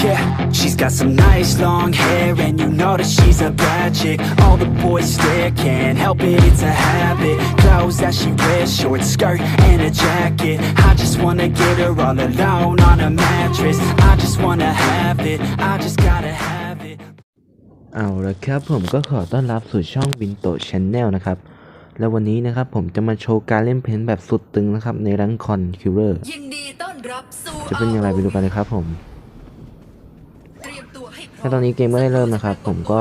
Yeah, she's got some nice long hair and you know that she's a bad chick All the boys stare, can't help it, it's a habit Clothes that she wears, short skirt and a jacket I just wanna get her all alone on a mattress I just wanna have it, I just gotta have it เอาละครับผมก็ขอต้อนรับสู่ช่องบินโตชแนลนะครับ แล้ววันนี้นะครับผมจะมาโชว์การเล่นเพนท์แบบสุดตึงนะครับในรังคอนคิวเลอร์ยินดีต้อนรับสู่จะเป็นอย่างไรไปดูกันเลยครับผมเตรียม แค่ตอนนี้เกมก็ได้เริ่มนะครับ ผมก็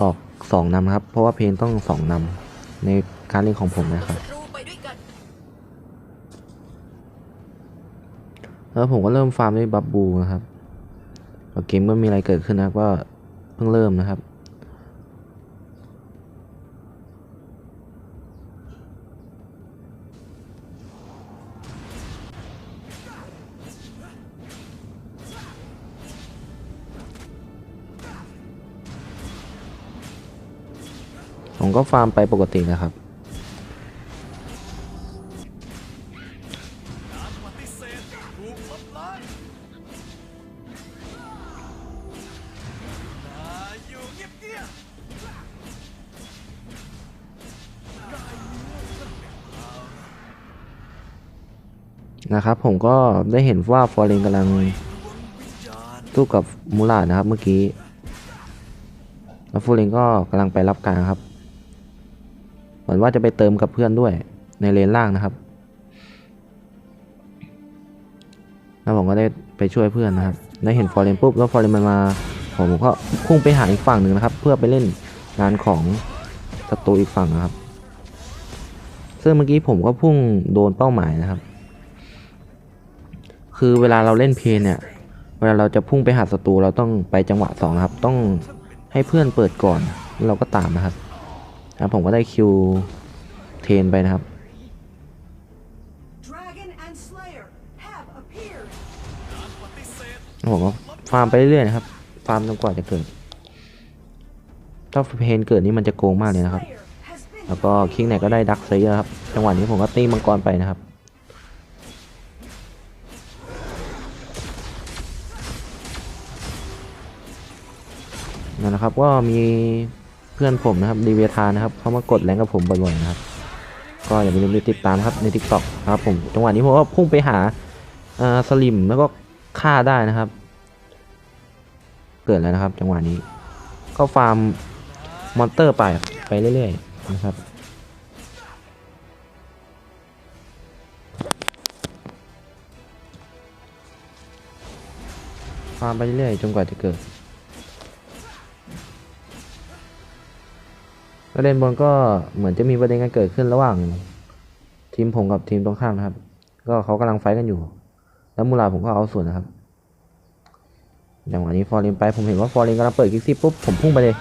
ออกสออก2นำครับ เพราะว่าเพนท์ต้อง2นำในการเล่นของผมนะครับ แล้วผมก็เริ่มฟาร์มด้วยบับบูนะครับแล้วเกมก็มีอะไรเกิดขึ้นนะก็เพิ่งเริ่มนะครับ ผมก็ฟาร์มไปปกตินะครับ นะครับ ผมก็ได้เห็นว่าฟอร์เรนกำลังสู้กับมูลาดนะครับเมื่อกี้แล้วฟอร์เรนก็กำลังไปรับกางครับ เหมือนว่าจะไปเติมกับเพื่อนด้วยในเลนล่างนะครับ แล้วผมก็ได้ไปช่วยเพื่อนนะครับ ได้เห็นฟอร์เรนปุ๊บแล้วฟอร์เรนมันมาผมก็พุ่งไปหาอีกฝั่งหนึ่งนะครับ เพื่อไปเล่นงานของศัตรูอีกฝั่งนะครับ ซึ่งเมื่อกี้ผมก็พุ่งโดนเป้าหมายนะครับ คือเวลาเราเล่นเพลเนี่ยเวลาเราจะพุ่งไปหาศัตรูเราต้องไปจังหวะสองนะครับ ต้องให้เพื่อนเปิดก่อนเราก็ตามนะครับ นะครับผมก็ได้คิวเทรนไปนะครับ Dragon and Slayer have appeared. แล้วผมก็ฟาร์มไปเรื่อยๆนะครับ ฟาร์มจนกว่าจะเกิด ถ้าเพนเกิดนี่มันจะโกงมากเลยนะครับ Slayer has been แล้วก็คิงไหนก็ได้ดักไซเยอร์ครับ จังหวะนี้ผมก็ตีมังกรไปนะครับนั่นนะครับ ก็มี เพื่อนผมนะครับดีเวทานะครับเขามากดแรงกับผมบ่อยๆนะครับ ก็อย่าลืมติดตามครับใน t ิ k t o k นะครับผมจังหวะนี้ผมก็พุ่งไปหาสลิมแล้วก็ฆ่าได้นะครับ เกิดแล้วนะครับ จังหวะนี้ก็ฟาร์มมอนเตอร์ไปไปเรื่อยๆนะครับฟาร์มไปเรื่อยๆจนกว่าจะเกิด ประเด็นบนก็เหมือนจะมีประเด็นกันเกิดขึ้นระหว่าง ทีมผมกับทีมตรงข้ามนะครับ ก็เขากำลังไฟกันอยู่ แล้วมูลาผมก็เอาส่วนนะครับจังวะนี้ฟอร์เรนไปผมเห็นว่าฟอร์เรนกำลังเปิดคิกซี่ปุ๊บผมพุ่งไปเลย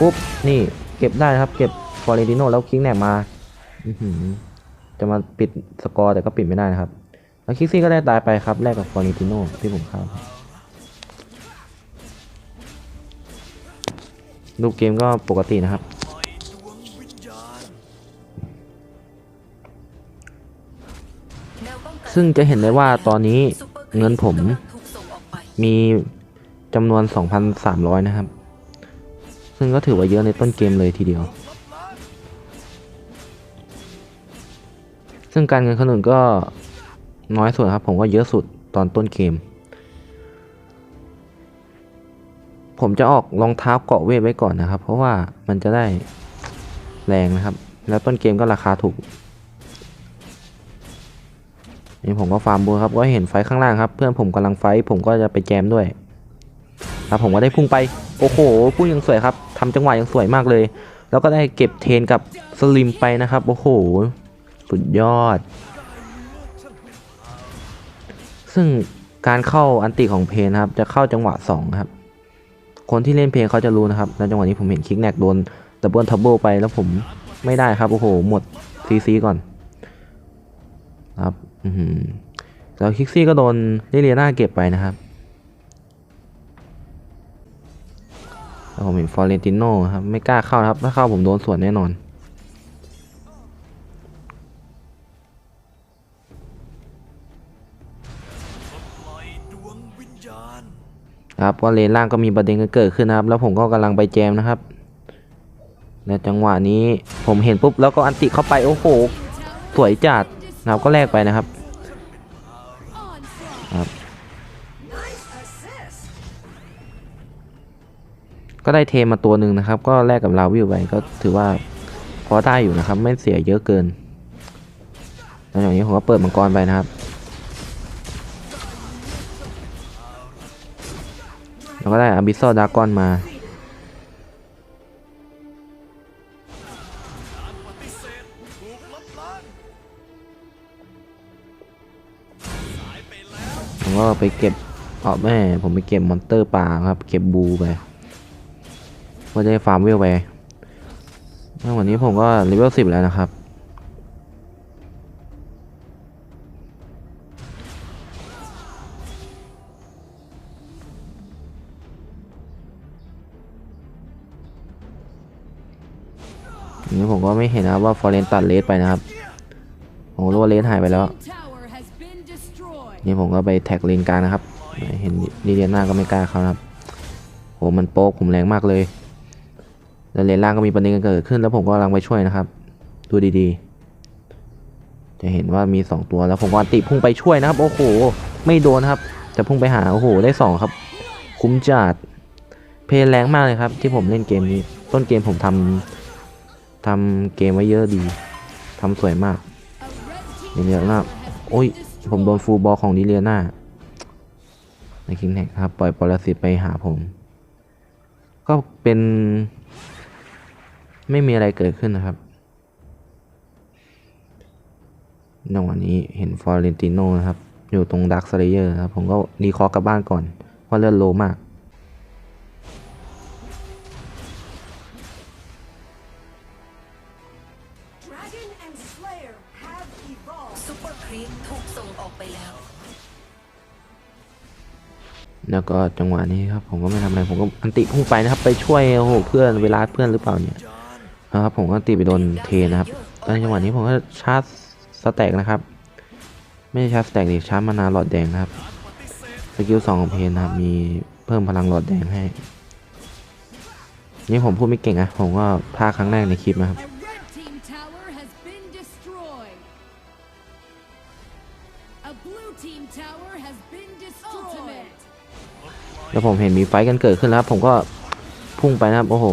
ปุ๊บนี่เก็บได้นะครับเก็บฟอร์เรนติโนแล้วคิกแนกมาออืจะมาปิดสกอร์แต่ก็ปิดไม่ได้นะครับ แล้วคิกซี่ก็ได้ตายไปครับแลกกับฟอร์เรนติโนที่ผมเข้าครับรูปเกมก็ปกตินะครับ ซึ่งจะเห็นได้ว่าตอนนี้เงินผมมีจำนวน 2,300 นะครับ ซึ่งก็ถือว่าเยอะในต้นเกมเลยทีเดียว ซึ่งการเงินคนอื่นก็น้อยสุดครับ ผมก็เยอะสุดตอนต้นเกม ผมจะออกรองเท้าเกาะเวทไว้ก่อนนะครับ เพราะว่ามันจะได้แรงนะครับ แล้วต้นเกมก็ราคาถูก นี่ผมก็ฟาร์มบูครับก็เห็นไฟข้างล่างครับ เพื่อนผมกำลังไฟผมก็จะไปแจมด้วยครับผมก็ได้พุ่งไปโอ้โหพุ่งยังสวยครับทำจังหวะยังสวยมากเลย แล้วก็ได้เก็บเทนกับสลิมไปนะครับโอ้โหสุดยอด ซึ่งการเข้าอันติของเพนครับ จะเข้าจังหวะ2ครับคนที่เล่นเพลงเขาจะรู้นะครับแล้วจังหวะนี้ผมเห็นคิกแนกโดนดับเบิลทับเบิลไปแล้วผมไม่ได้ครับ โอ้โห หมดซีซีก่อนครับ แล้วคิกซี่ก็โดนลิเลียนาเก็บไปนะครับแล้วผมเห็นฟอร์เรนติโนครับ ไม่กล้าเข้าครับ ถ้าเข้าผมโดนสวนแน่นอนครับก็เลนล่างก็มีประเด็นกันเกิดขึ้นนะครับ แล้วผมก็กำลังไปแจมนะครับในจังหวะนี้ผมเห็นปุ๊บแล้วก็อันติเข้าไปโอ้โห สวยจัด นะครับก็แลกไปนะครับครับ ก็ได้เทมาตัวหนึ่งนะครับ ก็แลกกับลาวิวไปก็ถือว่าพอได้อยู่นะครับ ไม่เสียเยอะเกินแล้วอย่างนี้ผมก็เปิดมังกรไปนะครับ แล้วก็ได้อาบิ s ซ l ดากอนมา ก็ไปเก็บเออแม่ ผมไปเก็บมอนเตอร์ป่าครับ เก็บบูไปก็ได้ฟาร์มเวลไปแล้ววันนี้ผมก็เลเวลสิบแล้วนะครับอันนี้ผมก็ไม่เห็นนะว่าฟอร์เรนตัดเลสไปนะครับ ผมรู้ว่าเลสหายไปแล้ว นี่ผมก็ไปแท็กเลนกลางนะครับ เห็นลีเลียนาก็ไม่กล้าเขานะครับโหมันโป๊กผมแรงมากเลยแล้วเลนล่างก็มีประเด็นกันเกิดขึ้น แล้วผมก็กำลังไปช่วยนะครับ ดูดีๆ จะเห็นว่ามีสองตัวแล้วผมก็ติพุ่งไปช่วยนะครับ โอ้โห ไม่โดนครับจะพุ่งไปหาโอ้โหได้สองครับ คุ้มจัดเพลแรงมากเลยครับ ที่ผมเล่นเกมนี้ ต้นเกมผมทำทำเกมไว้เยอะดีทำสวยมาก A red team ดิเลียนา has โอ้ย ผมโดนฟูลบอลของดิเลียนาในคิงแท็กครับปล่อยปรสิตไปหาผม ก็เป็น ไม่มีอะไรเกิดขึ้นนะครับจังหวะนี้เห็นฟอร์เรนติโนนะครับ อยู่ตรงดักสเลเยอร์ครับ ผมก็รีคอร์กลับบ้านก่อน เพราะเลือดโลมาก แล้วก็จังหวะนี้ครับผมก็ไม่ทำอะไรผมก็อันติพุ่งไปนะครับ ไปช่วยโอ้โหเพื่อนเวลาเพื่อนหรือเปล่าเนี่ยนะครับผมก็อันติไปโดนเทนะครับแล้วจังหวะนี้ผมก็ชาร์จสแต็กนะครับ ไม่ใช่ชาร์จสแต็กดิชาร์จมานาหลอดแดงนะครับสกิลสองของเพนนะครับมีเพิ่มพลังหลอดแดงให้ นี่ผมพูดไม่เก่งนะผมก็พลาดครั้งแรกในคลิปนะครับ แล้วผมเห็นมีไฟกันเกิดขึ้นแล้วครับผมก็พุ่งไปนะครับ โอ้โห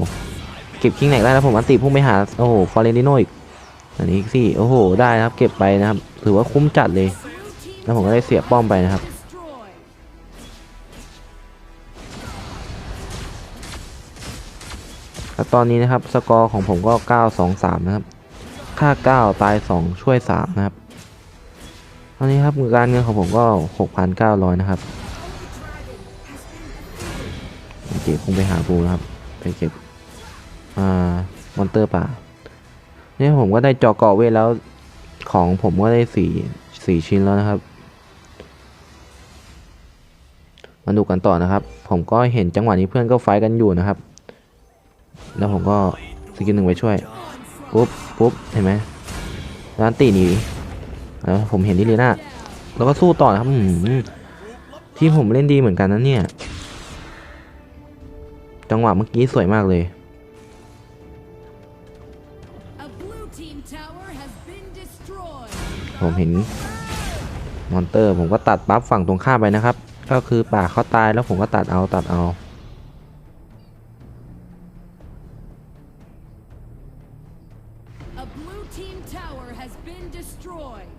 เก็บคิงไหนกได้แล้วผมอันติพุ่งไปหา โอ้โหฟอร์เรนติโนอีก อันนี้สิโอ้โห ได้นะครับ เก็บไปนะครับ ถือว่าคุ้มจัดเลย แล้วผมก็ได้เสียป้อมไปนะครับ แล้วตอนนี้นะครับ สกอร์ของผมก็ 9 2 3 นะครับ ค่า 9 ตาย 2 ช่วย 3 นะครับ ตอนนี้ครับการเงินของผมก็ 6,900 นะครับ เก็บคงไปหาปูนะครับ ไปเก็บอ่ามอนเตอร์ป่าเนี่ยผมก็ได้จอเกาะเวทแล้วของผมก็ได้สี่สี่ชิ้นแล้วนะครับ มาดูกันต่อนะครับ ผมก็เห็นจังหวะนี้เพื่อนก็ไฟกันอยู่นะครับ แล้วผมก็สกิลหนึ่งไปช่วยปุ๊บปุ๊บเห็นไหมร้านตีหนีแล้วผมเห็นนิลีน่าแล้วก็สู้ต่อนะครับที่ผมเล่นดีเหมือนกันนะเนี่ย จังหวะเมื่อกี้สวยมากเลย A blue team tower has been destroyed. ผมเห็นมอนเตอร์ผมก็ตัดปั๊บฝั่งตรงข้ามไปนะครับ ก็คือป่าเขาตายแล้วผมก็ตัดเอาตัดเอา A blue team tower has been destroyed.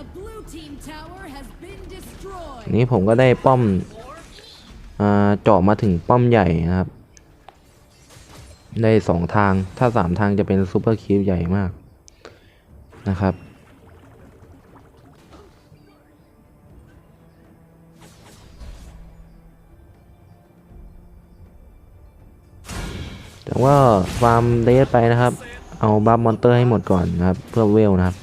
A blue team tower has been อัน destroyed. นี้ผมก็ได้ป้อมอ่า เจาะมาถึงป้อมใหญ่นะครับ ได้สองทางถ้าสามทางจะเป็นซูเปอร์คีฟใหญ่มากนะครับแต่ว่าฟาร์มเดสไปนะครับ เอาบัฟมอนเตอร์ให้หมดก่อนนะครับ เพื่อเวลนะครับ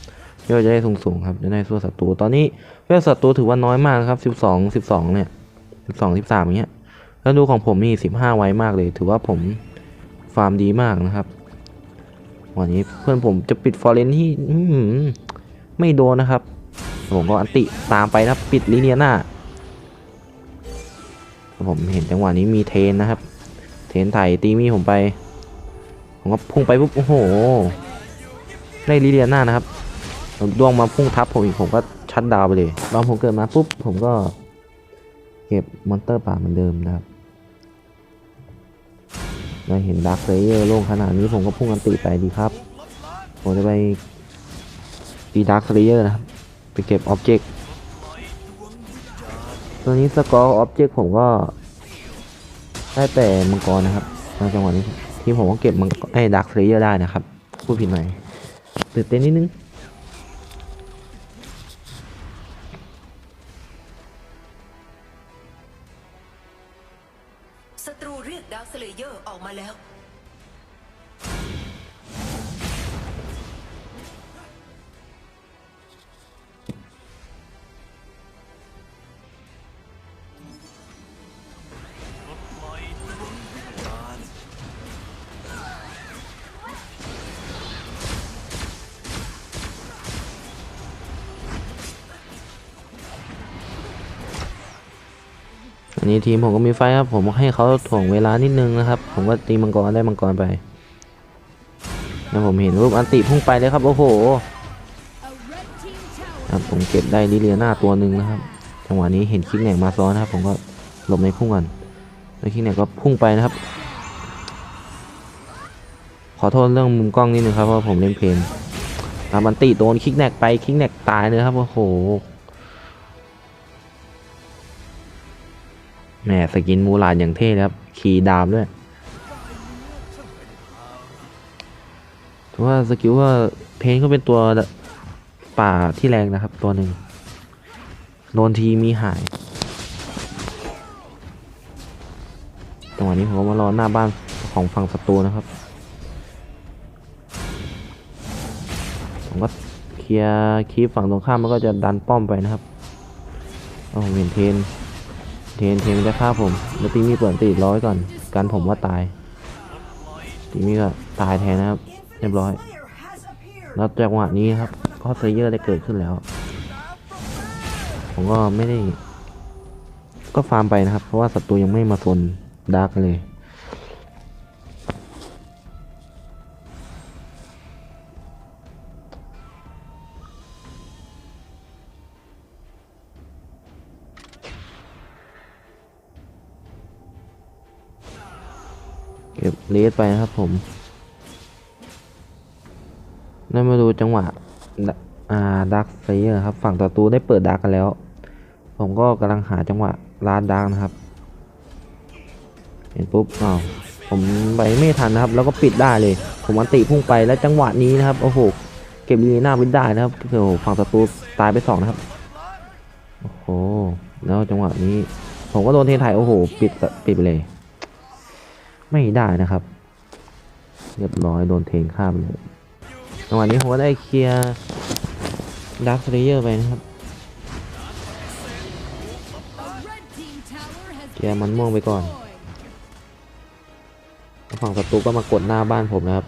เวลจะได้สูงๆครับ จะได้สู้ศัตรู ตอนนี้เวลศัตรูถือว่าน้อยมากนะครับ 12 12 เนี่ย 12 13อย่างเงี้ยแล้วดูของผมมี15ไว้มากเลย ถือว่าผมฟาร์มดีมากนะครับ วันนี้เพื่อนผมจะปิดฟอร์เรนที่อื้อหือไม่โดนนะครับ ผมก็อันติตามไปนะครับปิดลิเนียหน้าผมเห็นจังหวะนี้มีเทนนะครับ เทนไถ่ตีมีผมไป ผมก็พุ่งไปปุ๊บโอ้โห ได้ลิเลียนานะครับดวงมาพุ่งทับผมอีกผมก็ชัดดาวไปเลยตอนผมเกิดมาปุ๊บผมก็ เก็บมอนเตอร์ป่าเหมือนเดิมนะครับเราเห็นดักเลเยอร์โล่งขนาดนี้ผมก็พุ่งอันติไปดีครับ ผมจะไปตีดักเลเยอร์นะครับ ไปเก็บออบเจกต์ตัวนี้สกอร์ออบเจกต์ผมก็ได้แต่มังกรนะครับในจังหวะนี้ที่ผมก็เก็บมังกรไอ้ดักเลเยอร์ได้นะครับ พูดผิดหน่อยตื่นเต้นนิดนึง ศัตรูเรียกดาวสเลเยอร์ออกมาแล้ว นนี้ทีมผมก็มีไฟครับ ผมให้เขาถ่วงเวลานิดนึงนะครับ ผมก็ตีมังกรได้มังกรไปแล้วผมเห็นรูปอันติพุ่งไปเลยครับ โอ้โหครับผมเก็บได้ลิเลียนาตัวหนึ่งนะครับ จังหวะนี้เห็นคิกแหนกมาซ้อนนะครับ ผมก็หลบในพุ่งก่อนแล้วคิกแหนกก็พุ่งไปนะครับ ขอโทษเรื่องมุมกล้องนิดนึงครับเพราะผมเล่นเพลนอาบันติโดนคิกแหนกไปคิกแหนกตายเลยครับโอ้โห แหมสกินมูลาดอย่างเท่เลยครับ ขี่ดาบด้วยถือว่าสกิลว่าเพนก็เป็นตัวป่าที่แรงนะครับ ตัวหนึ่งโดนทีมีหายจังหวะนี้ผมก็มารอหน้าบ้านของฝั่งศัตรูนะครับ ผมก็เคลียร์คีฝั่งตรงข้ามมันก็จะดันป้อมไปนะครับเอาผมเห็นเทน เทนเทนจะฆ่าผมแล้วตีมีเปิดตีร้อยก่อนกันผมว่าตาย ตีมีก็ตายแทนนะครับ เรียบร้อย แล้วจังหวะนี้ครับก็เซเยอร์ได้เกิดขึ้นแล้ว ผมก็ไม่ได้ ก็ฟาร์มไปนะครับ เพราะว่าศัตรูยังไม่มาโซนดาร์กเลย เลสไปนะครับผมนั่นมาดูจังหวะดอ่าดักไฟเออร์ครับ ฝั่งศัตรูได้เปิดดักกันแล้ว ผมก็กำลังหาจังหวะลาดดักนะครับ เห็นปุ๊บอ้าวผมไปไม่ทันนะครับ แล้วก็ปิดได้เลย ผมอันติพุ่งไปแล้วจังหวะนี้นะครับโอ้โหเก็บลีน่าไว้ได้นะครับโอ้โหฝั่งศัตรูตายไปสองนะครับโอ้โหแล้วจังหวะนี้ ผมก็โดนเทนไทยโอ้โห ปิดปิดไปเลย ไม่ได้นะครับ เรียบร้อยโดนเทนข้ามเลยจังหวะนี้ผมก็ได้เคลียร์ดักสเลเยอร์ไปนะครับเคลียร์มันม่วงไปก่อนฝั่งศัตรูก็มากดหน้าบ้านผมนะครับ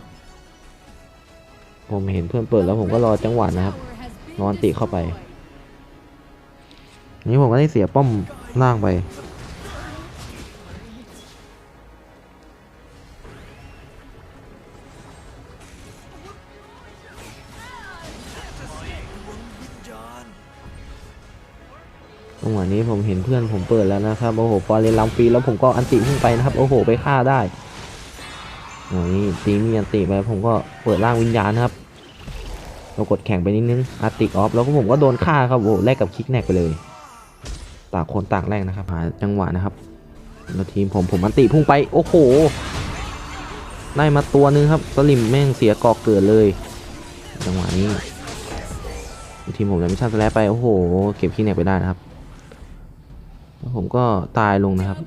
ผมเห็นเพื่อนเปิดแล้วผมก็รอจังหวะนะครับนอนติเข้าไป นี้ผมก็ได้เสียป้อมล่างไป จังหวะนี้ผมเห็นเพื่อนผมเปิดแล้วนะครับ โอ้โหฟอร์เรนลังปีแล้วผมก็อันติขึ้นไปนะครับ โอ้โห ไปฆ่าได้โอ้นี่ตีมีอันติไปผมก็เปิดร่างวิญญาณนะครับ เรากดแข่งไปนิดนึงอาร์ติออฟแล้วก็ผมก็โดนฆ่าครับ โอ้โหแลกกับคิกแนกไปเลย ต่างคนต่างแรกนะครับหาจังหวะนะครับแล้วทีมผมผมอันติพุ่งไป โอ้โห ได้มาตัวนึงครับ สลิมแม่งเสียกอกเกิดเลย จังหวะนี้ทีมผมเลยมิชชั่นสแลปไป โอ้โห เก็บคิกแนกไปได้นะครับ ผมก็ตายลงนะครับ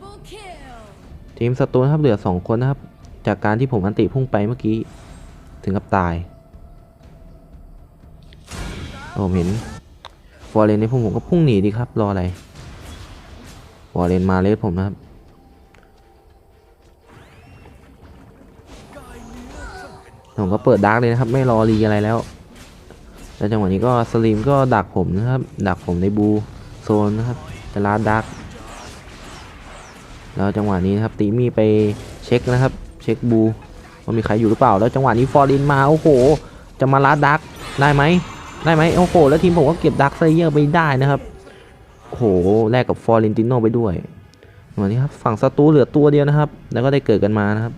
ทีมศัตรูนครับเหลือสองคนนะครับ จากการที่ผมอันติพุ่งไปเมื่อกี้ ถึงกับตายผมเห็นฟอร์เรนในพุ่งผมก็พุ่งหนีดีครับ รออะไรฟอร์เรนมาเลสผมนะครับผมก็เปิดดาร์กเลยนะครับ ไม่รอรีอะไรแล้ว แล้วจังหวะนี้ก็สลิมก็ดักผมนะครับ ดักผมในบูโซนนะครับจะลาดดาร์ก แล้วจังหวะนี้นะครับตีมี่ไปเช็คนะครับ เช็คบูว่ามีใครอยู่หรือเปล่า แล้วจังหวะนี้ฟอร์ลินมาโอ้โห จะมาลัดดักได้ไหมได้ไหมโอ้โห แล้วทีมผมก็เก็บดักไซเยอร์ไปได้นะครับโอ้โหแลกกับฟอร์ลินติโนไปด้วยวันนี้ครับฝั่งศัตรูเหลือตัวเดียวนะครับ แล้วก็ได้เกิดกันมานะครับ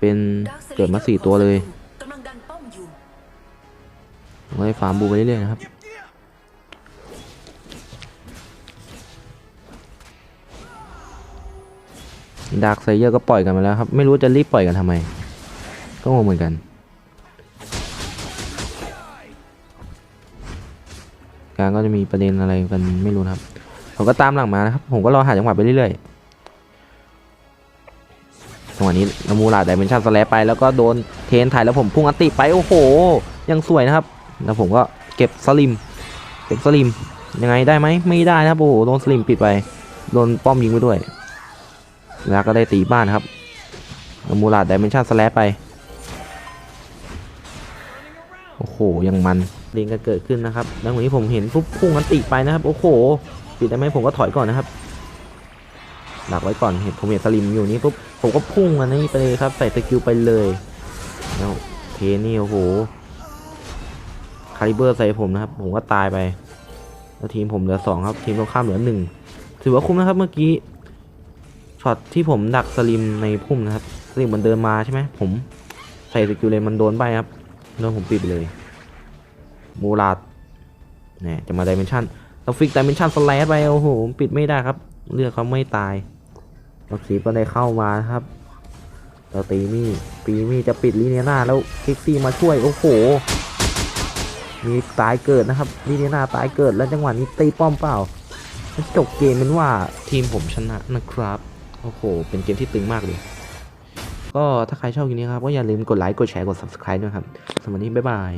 เป็นดาร์คสเลเกิดเยอมาร์สี่ของตัวเลยศัตรูกำลังดันป้อมอยู่ผมก็ได้ฟาร์มบูไปเรื่อยๆนะครับ ดาร์คไซเยอร์ก็ปล่อยกันมาแล้วครับ ไม่รู้จะรีบปล่อยกันทำไม ก็งงเหมือนกัน การก็จะมีประเด็นอะไรกันไม่รู้ครับ ผมก็ตามหลังมานะครับ ผมก็รอหาจังหวะไปเรื่อยๆจังหวะนี้นามูลาดไดเมนชั่นสแลปไปแล้วก็โดนเทนถ่ายแล้วผมพุ่งอัติไปโอ้โห ยังสวยนะครับ แล้วผมก็เก็บสลิมเก็บสลิมยังไงได้ไหมไม่ได้นะครับโอ้โหโดนสลิมปิดไปโดนป้อมยิงไปด้วย แล้วก็ได้ตีบ้านครับมูลาดไดเมนชั่นสแลปไป โอ้โห ยังมันเรียนกันเกิดขึ้นนะครับแล้ววันนี้ผมเห็นปุ๊บพุ่งอันติไปนะครับ โอ้โห ปิดได้ไหมผมก็ถอยก่อนนะครับหลักไว้ก่อนเห็นผมเห็นสลิมอยู่นี่ปุ๊บผมก็พุ่งอันนี้ไปเลยครับ ใส่สกิลไปเลยแล้วเทนี่โอ้โหคาลิเบอร์ใส่ผมนะครับ ผมก็ตายไป แล้วทีมผมเหลือสองครับ ทีมตรงข้ามเหลือหนึ่งถือว่าคุ้มนะครับเมื่อกี้ ช็อตที่ผมดักสลิมในพุ่มนะครับสลิมมันเดินมาใช่ไหมผมใส่สกิลเลยมันโดนไปครับโดนผมปิดไปเลยมูลาดเนี่ยจะมาดิเมนชันเราฟิกดิเมนชันสแลชไปโอ้โหปิดไม่ได้ครับ เลือดเขาไม่ตายเราสีก็ได้เข้ามาครับเราตีมี่ปีมี่จะปิดลีเนียนาแล้วคิกซี่มาช่วยโอ้โหมีตายเกิดนะครับลีเนียนาตายเกิดแล้วจังหวะนี้ตีป้อมเปล่าจบเกมเป็นว่าทีมผมชนะนะครับ โอ้โห เป็นเกมที่ตึงมากเลย ก็ถ้าใครชอบคลิปนี้ครับ ก็อย่าลืมกดไลค์ กดแชร์ กด subscribe ด้วยครับ สำหรับวันนี้ บ๊ายบาย